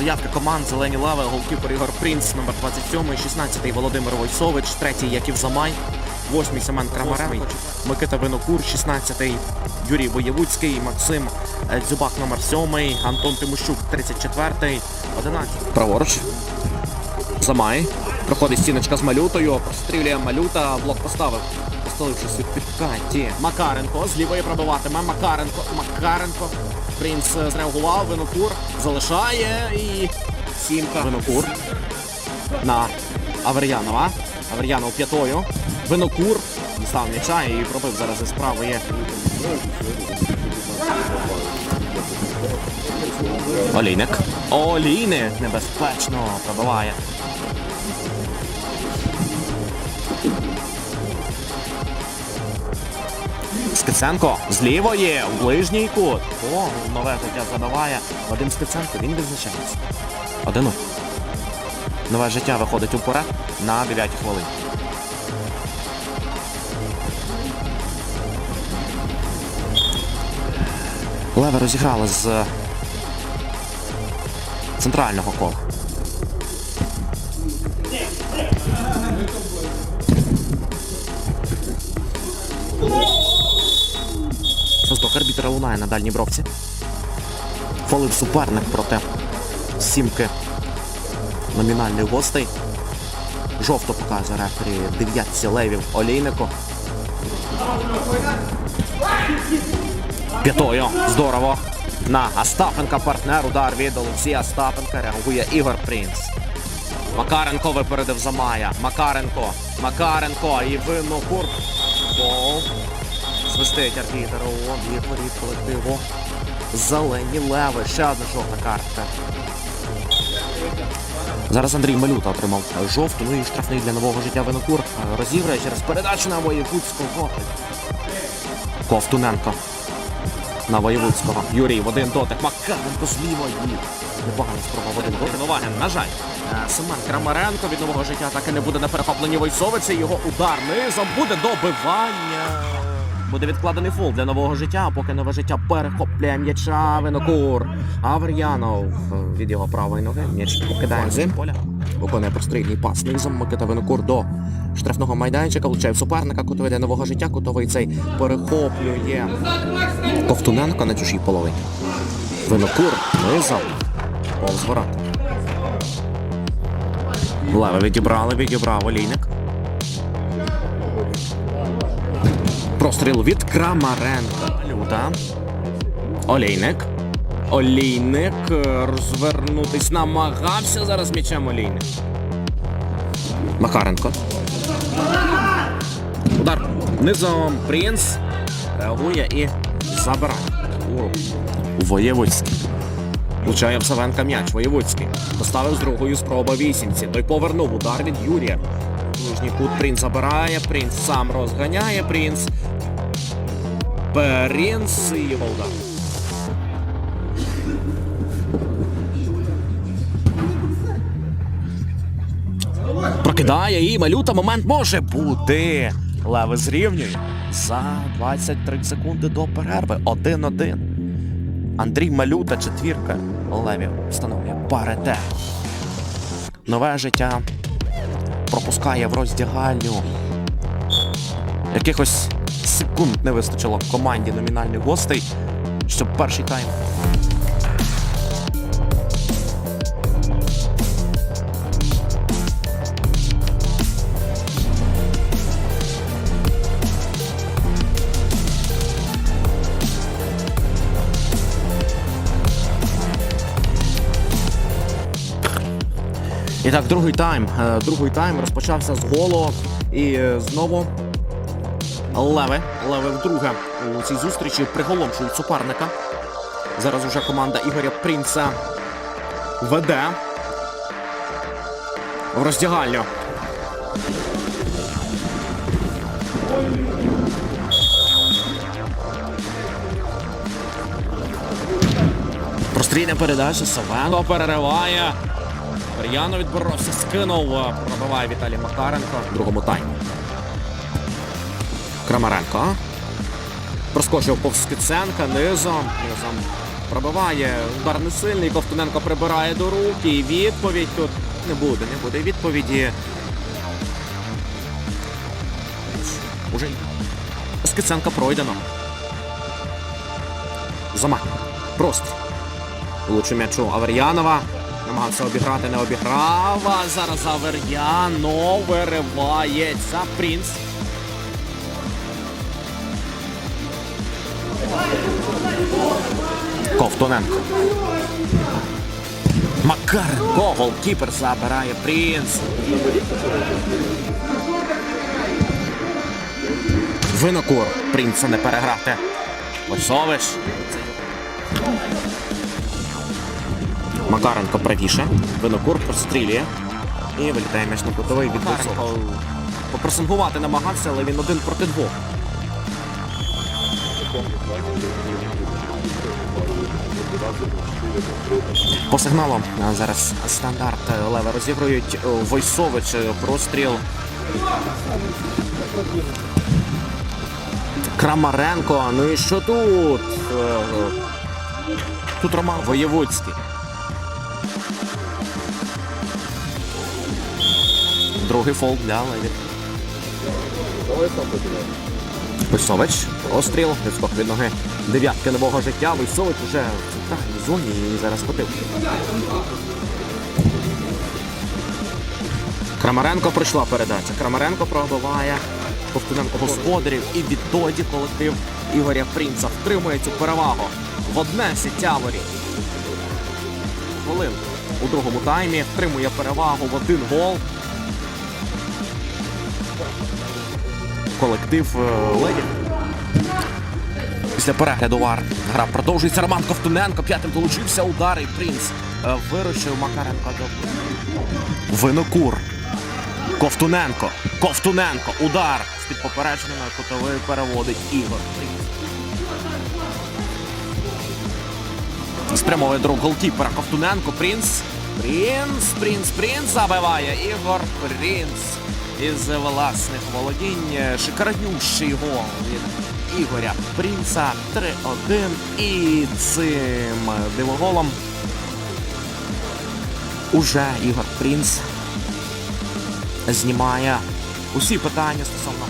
Заявки команд Зелені Лави, голкіпер Ігор Принц, номер 27, 16 Володимир Войсович, 3 Яків Замай, 8 Семен Крамаренко, Микита Винокур, 16 Юрій Воєвудський, Максим е, Дзюбак, номер 7, Антон Тимощук, 34, 11. Праворуч. Замай. Проходить стіночка з малютою, прострілює малюта, блок поставив. У підкаті. Макаренко з лівої пробиватиме. Макаренко. Макаренко. Принц е, зреагував. Винокур залишає і. Сімка. Винокур. На Авер'янова. Авер'янов п'ятою. Винокур. Став м'яча і пробив зараз із правої. Олійник. Олійник небезпечно пробиває. Скиценко з лівої у ближній кут. О, нове життя забиває. Вадим Скиценко, він відзначається. Один. Нове життя виходить уперед на 9 хвилин. Леве розіграли з центрального кола. Свисток арбітра лунає на дальній бровці. Фолив суперник проти сімки номінальних гостей. Жовто показує рефері дев'ятці левів Олійнику. П'ятою. Здорово. На Остапенка партнер. Удар від Олексія Остапенка. Реагує Ігор Принц. Макаренко випередив Замая. Макаренко. Макаренко. І Винокур. Гол. Свистить арбітер у відворіт колективу. Зелені леви. Ще одна жовта картка. Зараз Андрій Малюта отримав жовту, ну і штрафний для нового життя Винокур. Розіграє через передачу на Воєвудського. Ковтуненко. На Воєвудського. Юрій в один дотик. Макаренко з лівої. Непогана спроба в один дотик. Новаген, на жаль. Е, Семен Крамаренко від нового життя так і не буде на перехопленні Войсовиці. Його удар низом буде добивання. Буде відкладений фул для нового життя, а поки нове життя перехоплює м'яча Винокур. Авер'янов від його правої ноги. М'яч покидає з поля. Виконує прострільний пас низом. Микита Винокур до штрафного майданчика. Влучає в суперника. Кутовий для нового життя. Кутовий цей перехоплює. Ковтуненко на чужій половині. Винокур низом. Повз ворот. Леви відібрали, відібрав Олійник. Простріл від Крамаренка. Люта. Олійник. Олійник е, розвернутись намагався зараз м'ячем Олійник. Макаренко. Удар. Низом Принц. Реагує і забирає. О, Воєвудський. Влучає в Савенка м'яч. Воєвудський. Поставив з другої спроби вісімці. Той повернув удар від Юрія. Нижній кут Принц забирає. Принц сам розганяє. Принц. Принц і його. Прокидає і малюта момент може бути. Леви зрівнює за 23 секунди до перерви. 1-1. Андрій Малюта, четвірка. Левів встановлює парите. Нове життя пропускає в роздягальню. Якихось секунд не вистачило команді номінальних гостей, щоб перший тайм. І так, другий тайм. Е, Другий тайм розпочався з голу. І е, знову Леве. Леве вдруге у цій зустрічі приголомшують суперника. Зараз уже команда Ігоря Принца веде в роздягальню. Прострільна передача. Савенко перериває. Мар'яно відборовся, скинув, пробиває Віталій Макаренко в другому таймі. Крамаренко. Проскочив повз Скиценка, низом. Низом Пробиває. Удар не сильний. Ковтуненко прибирає до рук. І відповідь тут не буде, не буде відповіді. Уже Скиценка пройдено. Замах. Просто. Влучив м'ячу Авер'янова. Намагався обіграти, не обіграв. А зараз Авер'яно виривається. Принц. Ковтуненко. Макаренко. Голкіпер забирає Принц. Винокур. Принца не переграти. Лосович. Макаренко правіше. Винокур прострілює. І вилітає м'яч на кутовий від Макаренко попресингувати намагався, але він один проти двох. По сигналу зараз стандарт е, леве розігрують е, Войсович е, простріл. Крамаренко. Ну і що тут? Е, е, Тут Роман Воєвудський. Другий фол для Леві. Войсович. Постріл. Відскок від ноги. Дев'ятки нового життя. Войсович уже в центральній зоні і зараз хотив. Крамаренко пройшла передача. Крамаренко пробиває. Ковтуненко господарів. І відтоді колектив Ігоря Принца втримує цю перевагу. В одне сітяворі. Хвилин у другому таймі втримує перевагу в один гол. Колектив е, Леді. Після перегляду вар гра продовжується. Роман Ковтуненко п'ятим долучився удар і принц е, вирушив Макаренко до Винокур. Ковтуненко. Ковтуненко. Удар з-під попередженими кутовий переводить Ігор. Спрямовує друг голкіпера Ковтуненко. Принц. Принц, принц, принц забиває. Ігор Принц із власних володінь. Шикарнющий гол від Ігоря Принца 3-1. І цим дивоголом уже Ігор Принц знімає усі питання стосовно